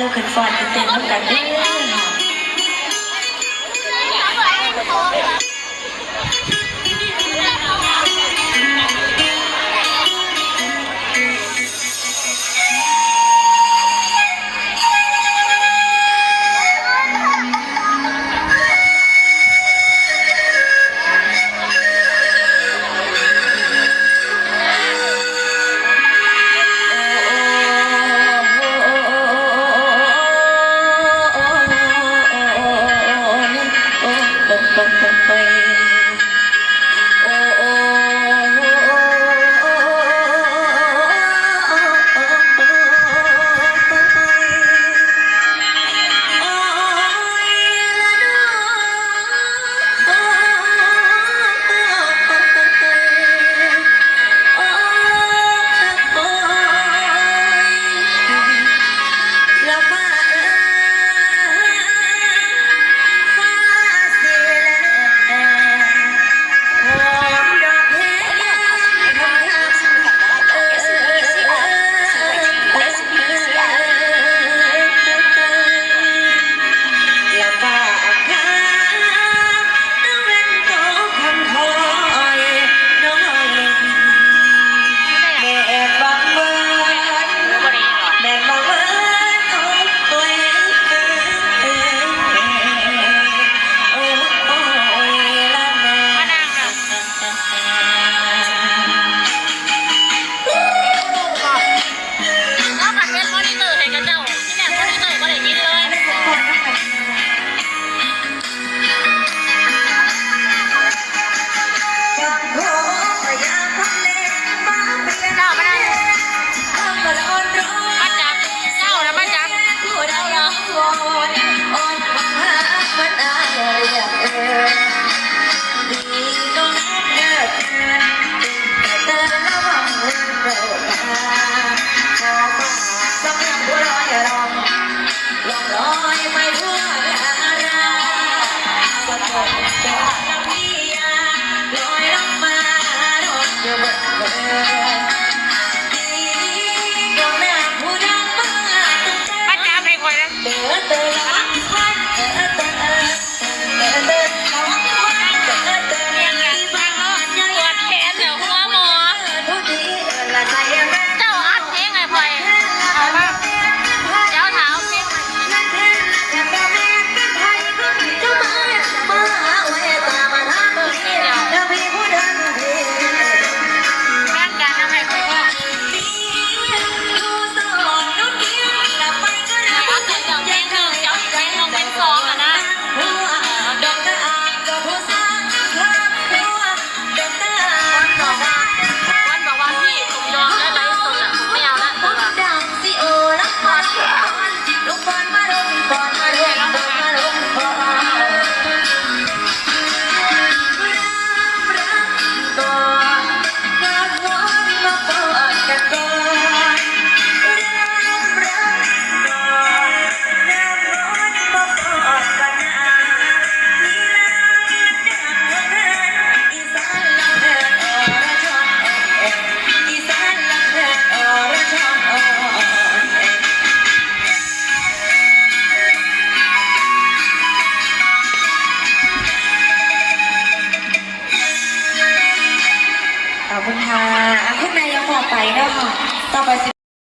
เราขึ้นฟอนเต้นๆน้ำกันเด้อ คุณค่ะอะคุณนายยังบอกไปเนาะค่ะต่อไป